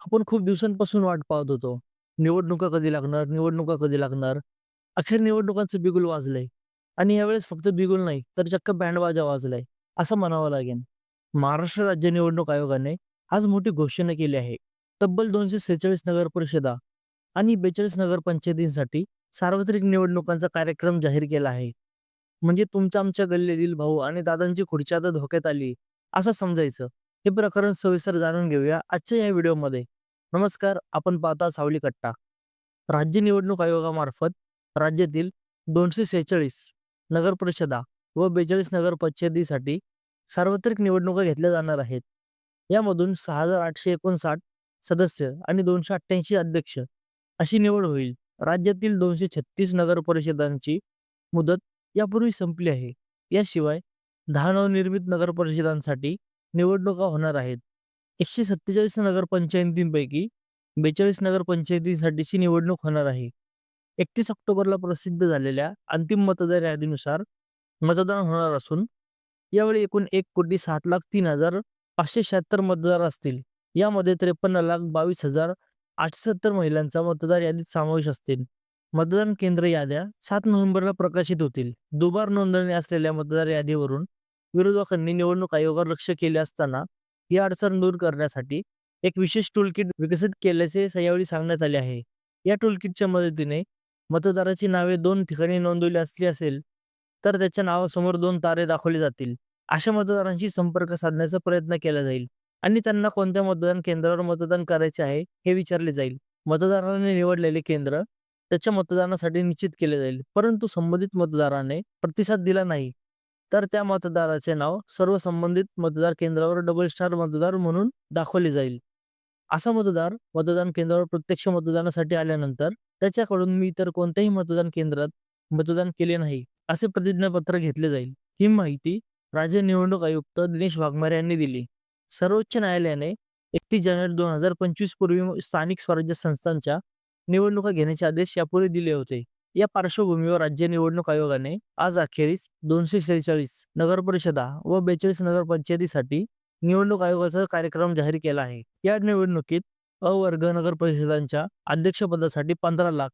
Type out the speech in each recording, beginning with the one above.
आपण खूप दिवसांपासून वाट पाहत होतो. निवडणुका कधी लागणार, निवडणुका कधी लागणार. अखेर निवडणुकांचं बिगुल वाजलंय आणि यावेळेस फक्त बिगुल नाही, तर चक्क बँडबाजा वाजलाय, असं म्हणावं लागेल. महाराष्ट्र राज्य निवडणूक आयोगाने आज मोठी घोषणा केली आहे. तब्बल 246 नगर परिषदा आणि 42 नगरपंचायतींसाठी सार्वत्रिक निवडणुकांचा कार्यक्रम जाहीर केला आहे. म्हणजे तुमच्या आमच्या गल्लीतील भाऊ आणि दादांची खुर्ची आता धोक्यात आली, असं समजायचं. हे प्रकरण सविस्तर जाणून घेऊया आजच्या या व्हिडिओमध्ये. नमस्कार, आपण पाहता सावली कट्टा. राज्य निवडणूक आयोगामार्फत राज्यातील 246 नगर परिषदा व 42 नगरपंचायतीसाठी सार्वत्रिक निवडणुका घेतल्या जाणार आहेत. यामधून 6,859 सदस्य आणि 288 अध्यक्ष अशी निवड होईल. राज्यातील 236 नगर परिषदांची मुदत यापूर्वी संपली आहे. याशिवाय दहा नवनिर्मित नगर परिषदांसाठी निवडणुका होणार आहेत. 147 नगरपंचायतींपैकी 42 नगरपंचायतींसाठीची निवडणूक होणार आहे. 31 ऑक्टोबरला प्रसिद्ध झालेल्या अंतिम मतदार यादीनुसार मतदान होणार असून यावेळी एकूण एक कोटी सात लाख तीन हजार पाचशे शहात्तर मतदार असतील. यामध्ये त्रेपन्न लाख बावीस हजार आठशे सत्तर महिलांचा मतदार यादीत समावेश असतील. मतदान केंद्र याद्या सात नोव्हेंबरला प्रकाशित होतील. दुबार नोंदणी असलेल्या मतदार यादीवरून विरोधकांनी निवडणूक आयोगावर लक्ष केले असताना ही अडचण दूर करण्यासाठी एक विशेष टूलकिट विकसित केल्याचे यावेळी सांगण्यात आले आहे. या टूलकिटच्या मदतीने मतदाराची नावे दोन ठिकाणी नोंदवली असली असेल तर त्याच्या नावासमोर दोन तारे दाखवले जातील. अशा मतदारांशी संपर्क साधण्याचा प्रयत्न केला जाईल आणि त्यांना कोणत्या मतदान केंद्रावर मतदान करायचे आहे हे विचारले जाईल. मतदाराने निवडलेले केंद्र त्याच्या मतदानासाठी निश्चित केले जाईल. परंतु संबंधित मतदाराने प्रतिसाद दिला नाही तर त्या मतदाराचे नाव सर्व संबंधित मतदार केंद्रावर डबल स्टार मतदार म्हणून दाखवले जाईल. असा मतदार मतदान केंद्रावर प्रत्यक्ष मतदानासाठी आल्यानंतर त्याच्याकडून मी इतर कोणत्याही मतदान केंद्रात मतदान केले नाही असे प्रतिज्ञापत्र घेतले जाईल. ही माहिती राज्य निवडणूक आयुक्त दिनेश वाघमारे यांनी दिली. सर्वोच्च न्यायालयाने एकतीस जानेवारी दोन हजार पंचवीस पूर्वी स्थानिक स्वराज्य संस्थांच्या निवडणुका घेण्याचे आदेश यापूर्वी दिले होते. या पार्श्वभूमीवर राज्य निवडणूक आयोगाने आज अखेरीस दोनशे शेहेचाळीस नगरपरिषदा व बेचाळीस नगरपंचायतीसाठी निवडणूक आयोगाचा कार्यक्रम जाहीर केला आहे. या निवडणुकीत अ वर्ग नगर परिषदांच्या अध्यक्षपदासाठी पंधरा लाख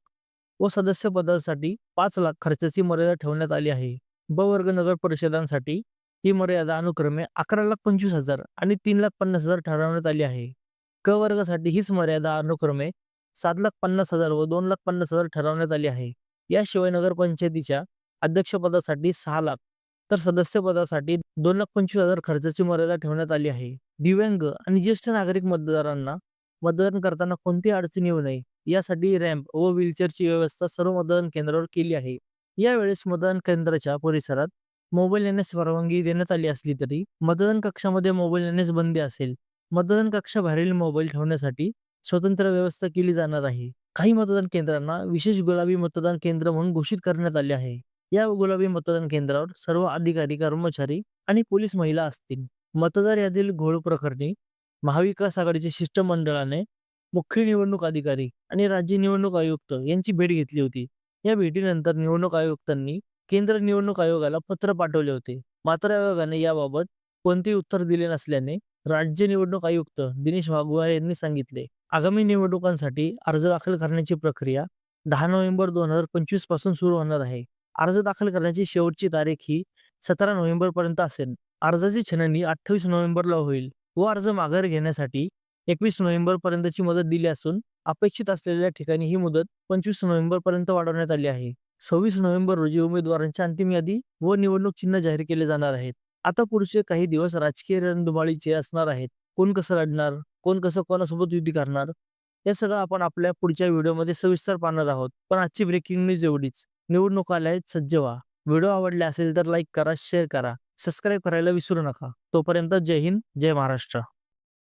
व सदस्य पदासाठी पाच लाख खर्चाची मर्यादा ठेवण्यात आली आहे. ब वर्ग नगर परिषदांसाठी ही मर्यादा अनुक्रमे अकरा लाख पंचवीस हजार आणि तीन लाख पन्नास हजार ठरवण्यात आली आहे. क वर्गासाठी हीच मर्यादा अनुक्रमे सात लाख पन्नास हजार व दोन लाख पन्नास हजार ठरवण्यात आली आहे. याशिवाय नगरपंचायतीच्या अध्यक्षपदासाठी सहा लाख तर सदस्यपदासाठी दोन लाख पंचवीस हजार खर्चाची मर्यादा ठेवण्यात आली आहे. दिव्यांग आणि ज्येष्ठ नागरिक मतदारांना मतदान करताना कोणतीही अडचणी येऊ नये यासाठी रॅम्प व व्हीलचेअरची व्यवस्था सर्व मतदान केंद्रावर केली आहे. यावेळेस मतदान केंद्राच्या परिसरात मोबाईल येण्यास परवानगी देण्यात आली असली तरी मतदान कक्षामध्ये मोबाईल येण्यास बंदी असेल. मतदान कक्षाबाहेरील मोबाईल ठेवण्यासाठी स्वतंत्र व्यवस्था केली जाणार आहे. काही मतदान केंद्रांना विशेष गुलाबी मतदान केंद्र म्हणून घोषित करण्यात आले आहे. या गुलाबी मतदान केंद्रावर सर्व अधिकारी, कर्मचारी आणि पोलीस महिला असतील. मतदार यादीतील घोळ प्रकरणी महाविकास आघाडीच्या शिष्टमंडळाने मुख्य निवडणूक अधिकारी आणि राज्य निवडणूक आयुक्त यांची भेट घेतली होती. या भेटीनंतर निवडणूक आयुक्तांनी केंद्र निवडणूक आयोगाला पत्र पाठवले होते. मात्र आयोगाने याबाबत कोणतेही उत्तर दिले नसल्याने राज्य निवडणूक आयुक्त दिनेश वाघमारे यांनी सांगितले. आगामी निवडणुकांसाठी अर्ज दाखल करण्याची प्रक्रिया दहा नोव्हेंबर दोन हजार पंचवीसपासून सुरू होणार आहे. अर्ज दाखल करण्याची शेवटची तारीख ही सतरा नोव्हेंबर पर्यंत असेल. अर्जाची छाननी अठ्ठावीस नोव्हेंबरला होईल व अर्ज माघार घेण्यासाठी एकवीस नोव्हेंबर पर्यंतची मुदत दिली असून अपेक्षित असलेल्या ठिकाणी ही मुदत पंचवीस नोव्हेंबर पर्यंत वाढवण्यात आली आहे. सव्वीस नोव्हेंबर रोजी उमेदवारांची अंतिम यादी व निवडणूक चिन्ह जाहीर केले जाणार आहेत. आता पुढचे काही दिवस राजकीय रणधुमाळीचे असणार आहेत. कोण कसं लढणार, कोण कसं कोणासोबत युती करणार, हे सगळं आपण आपल्या पुढच्या व्हिडिओमध्ये सविस्तर पाहणार आहोत. पण आजची ब्रेकिंग न्यूज एवढीच. निवडणूक आल्या आहेत, सज्ज व्हा. व्हिडिओ आवडले असेल तर लाईक करा, शेअर करा, सबस्क्राईब करायला विसरू नका. तोपर्यंत जय हिंद, जय महाराष्ट्र.